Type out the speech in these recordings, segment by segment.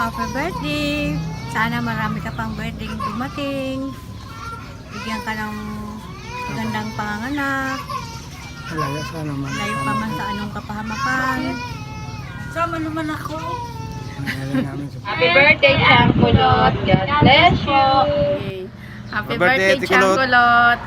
Happy birthday! Sana marami ka pang birthday dumating. Bigyan ka ng magandang panganganak. Malaya sana man. Layo pa man sa anong kapahamakan. Sama naman ako. Happy birthday, Chankulot. God bless you. Happy Happy birthday, birthday, Tikulot. Chankulot.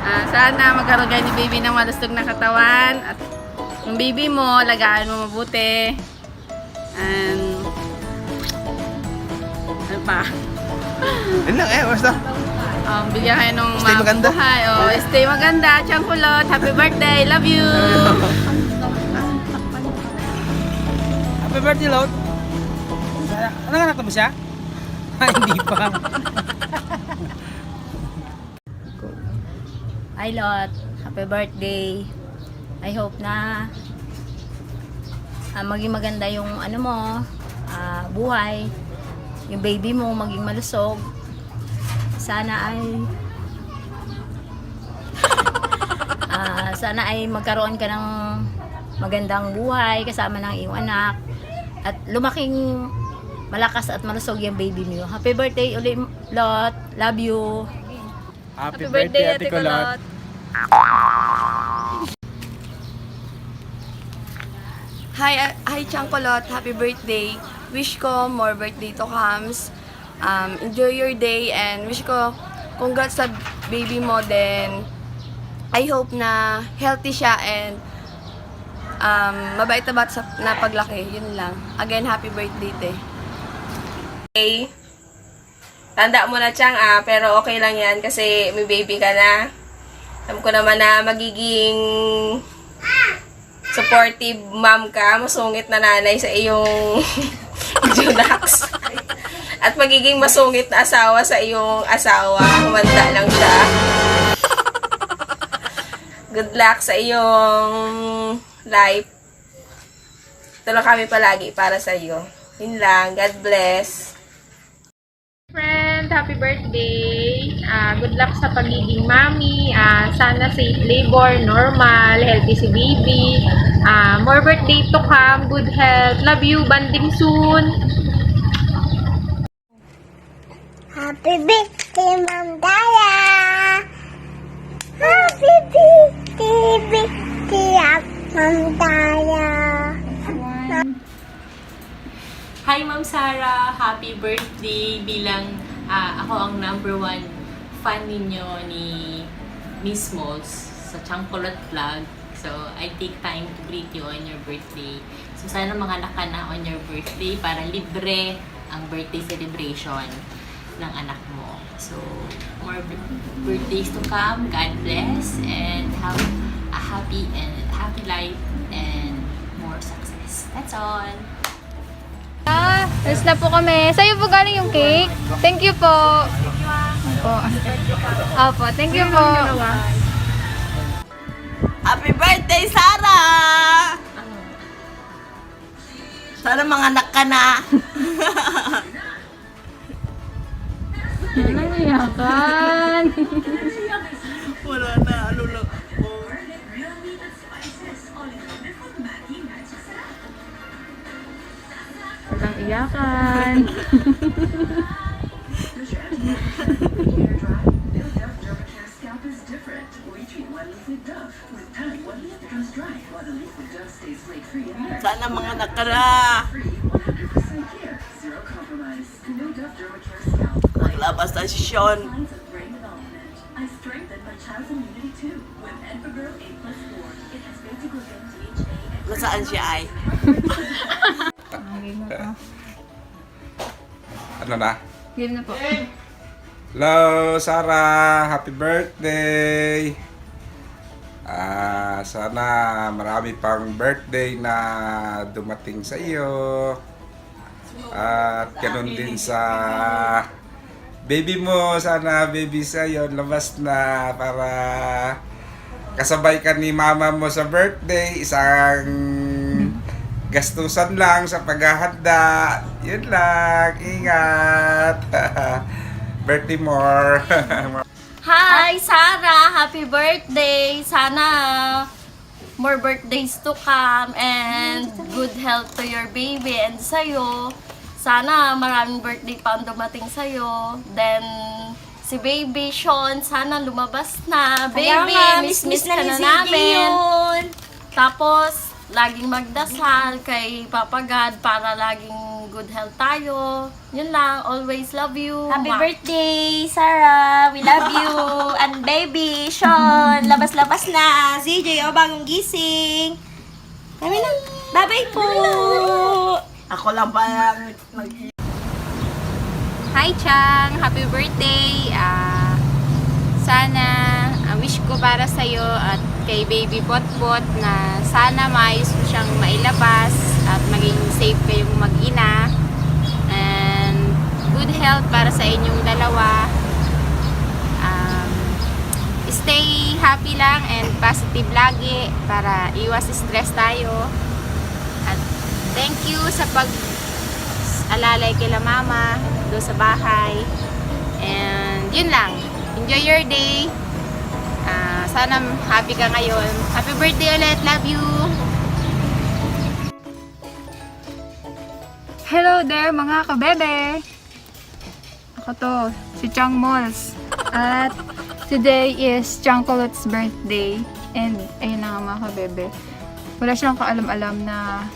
Ah, sana magkaroon kayo ni baby ng malustog na katawan. At yung baby mo, lagaan mo mabuti. And, pa? Yun lang eh, basta. Um, bigyan kayo ng Stay maganda. mabuhay. Oh, stay maganda, Chankulot. Happy birthday. Love you. Happy birthday, Lord. Ano nga mo siya? Ah, hindi pa. Hi Lot, happy birthday. I hope na ah, maging maganda yung ano mo, ah, buhay. Yung baby mo maging malusog. Sana ay ah, sana ay magkaroon ka ng magandang buhay kasama ng iyong anak at lumaking malakas at malusog yung baby mo. Happy birthday ulit, Lot. Love you. Happy, Ate Kulot. Hi, uh, hi Chankolot. Happy birthday. Wish ko more birthday to comes. Um, enjoy your day and wish ko congrats sa baby mo then I hope na healthy siya and um, mabait na bata na paglaki. Yun lang. Again, happy birthday, te. Okay. Tanda mo na, Chang, ah, pero okay lang yan kasi may baby ka na. Alam ko naman na magiging supportive mom ka, masungit na nanay sa iyong Junax. At magiging masungit na asawa sa iyong asawa. Humanda lang siya. Good luck sa iyong life. Tulong kami palagi para sa iyo. Yun lang. God bless. Happy birthday. Ah, good luck sa pagiging mommy. Ah, sana safe labor, normal, healthy si baby. Ah, more birthday to come, good health. Love you, banding soon. Happy birthday, Mom Daya! Happy birthday, birthday, Mom Daya! Hi Ma'am Sarah! Happy birthday bilang ah, ako ang number one fan ninyo ni Miss Malls sa Changkolot Vlog. So, I take time to greet you on your birthday. So, sana mga anak ka na on your birthday para libre ang birthday celebration ng anak mo. So, more bir- birthdays to come. God bless and have a happy and happy life and more success. That's all. Alis na po kami. Sa'yo po galing yung cake. Thank you po. Opo. Opo, thank you po. Happy birthday, Sarah! Sana mga anak ka na. Nangiyakan. Wala na, ano lang. Iyakan. Sana mga anak ka na. Maglabas na si Sean. Nasaan siya ay? Ano na? Game na po. Hello, Sarah! Happy birthday! Ah, sana marami pang birthday na dumating sa iyo. At ganun din sa baby mo. Sana baby sa iyo labas na para kasabay ka ni mama mo sa birthday. Isang gastusan lang sa paghahanda. Yun lang. Ingat. birthday more. Hi, Sarah! Happy birthday! Sana more birthdays to come and good health to your baby and sa'yo. Sana maraming birthday pa ang dumating sa'yo. Then, si baby Sean, sana lumabas na. Baby, miss-miss ka na namin. Tapos, laging magdasal kay Papa God para laging good health tayo. Yun lang, always love you. Happy Ma. birthday, Sarah! We love you! And baby, Sean! Labas-labas na! CJ, o bagong gising! Kami na! Bye-bye po! Ako lang pa nag Hi Chang! Happy birthday! Ah, sana, wish ko para sa'yo at kay Baby Potpot na sana maayos mo siyang mailabas at maging safe kayong mag-ina. And good health para sa inyong dalawa. Um, stay happy lang and positive lagi para iwas stress tayo. At thank you sa pag alalay kila mama doon sa bahay. And yun lang. Enjoy your day. Ah, sana happy ka ngayon. Happy birthday ulit. Love you. Hello there mga kabebe! Ako to, si Chang Malls. At today is Changcolot's birthday. And ayun na nga mga kabebe. Wala siyang kaalam-alam na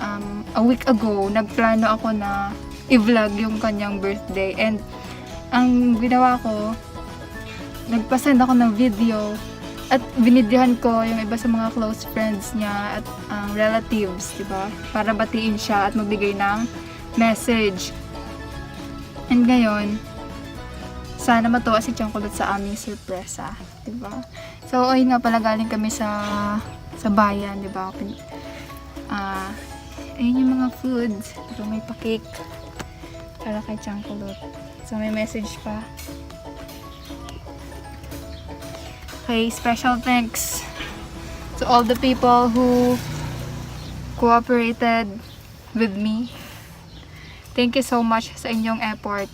um, a week ago, nagplano ako na i-vlog yung kanyang birthday. And ang ginawa ko, nagpasend ako ng video at binidyohan ko yung iba sa mga close friends niya at ang relatives, di ba? Para batiin siya at magbigay ng message. And ngayon, sana matuwa si Changkulot sa aming sorpresa, di ba? So, ayun nga pala galing kami sa sa bayan, di ba? Ah, ayun yung mga foods. Ito may pa-cake para kay Changkulot. So, may message pa. Okay, special thanks to all the people who cooperated with me. Thank you so much sa inyong effort.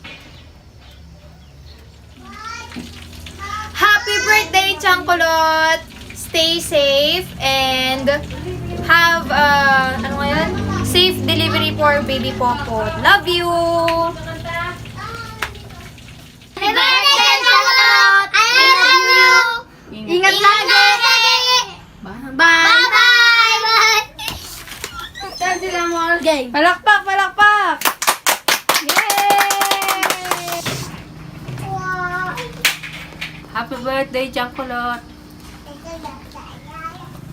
Happy birthday, Changkulot! Stay safe and have, uh, ano? Safe delivery for baby Popo. Love you! Mo? Palakpak, palakpak! Yay! Happy birthday, Chocolate!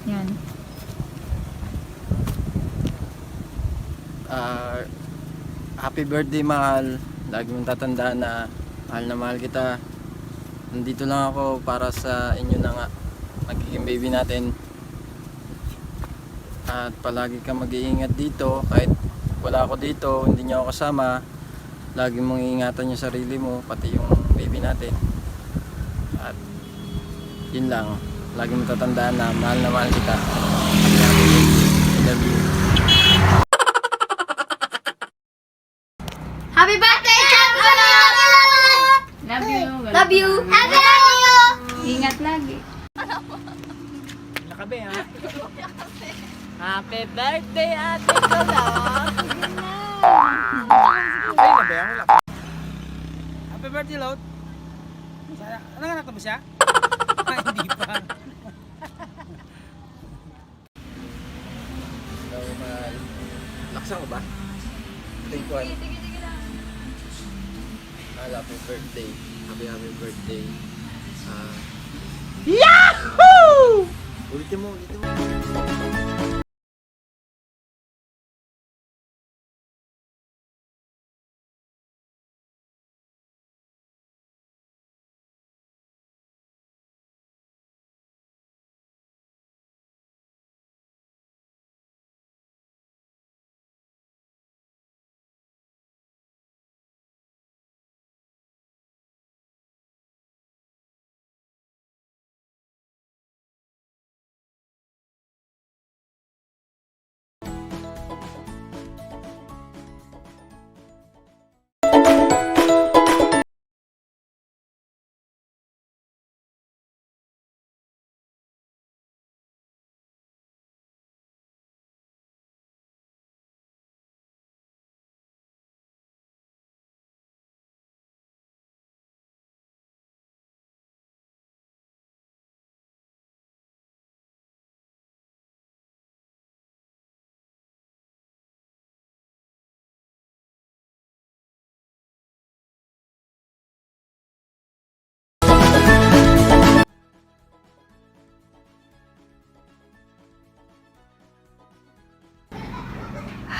Yan. Ah, happy birthday mahal. Lagi mong tatandaan na mahal na mahal kita. Nandito lang ako para sa inyo na nga magiging baby natin. At palagi kang mag-iingat dito kahit wala ako dito, hindi niyo ako kasama. Lagi mong iingatan yung sarili mo, pati yung baby natin. At yun lang. Lagi mong tatandaan na mahal na mahal kita. Happy, happy birthday. I love you. Happy birthday, Changkulot! Love you. Love you! Happy birthday! Ingat lagi. nakabe ha. Happy birthday, Ate! Ay, lang. Happy birthday, Lot. Sana, nanganak na ba siya? Ah, hindi pa. Laksan ko ba? Take one. Happy birthday. Happy, happy birthday. Ah. Yahoo! Ulitin mo, ulitin mo.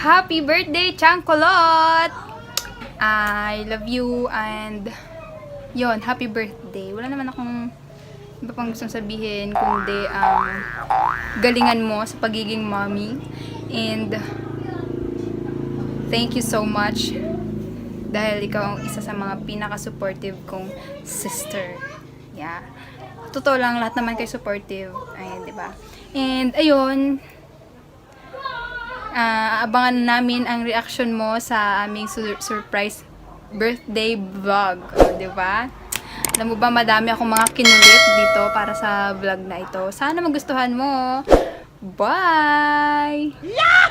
Happy birthday, Changkolot! I love you and yon happy birthday. Wala naman akong iba pang gustong sabihin kundi um, galingan mo sa pagiging mommy and thank you so much dahil ikaw ang isa sa mga pinaka-supportive kong sister. Yeah. Totoo lang, lahat naman kayo supportive. Ayun, di ba? And, ayun, ah, abangan namin ang reaction mo sa aming sur- surprise birthday vlog. O, di ba? Alam mo ba, madami akong mga kinulit dito para sa vlog na ito. Sana magustuhan mo. Bye!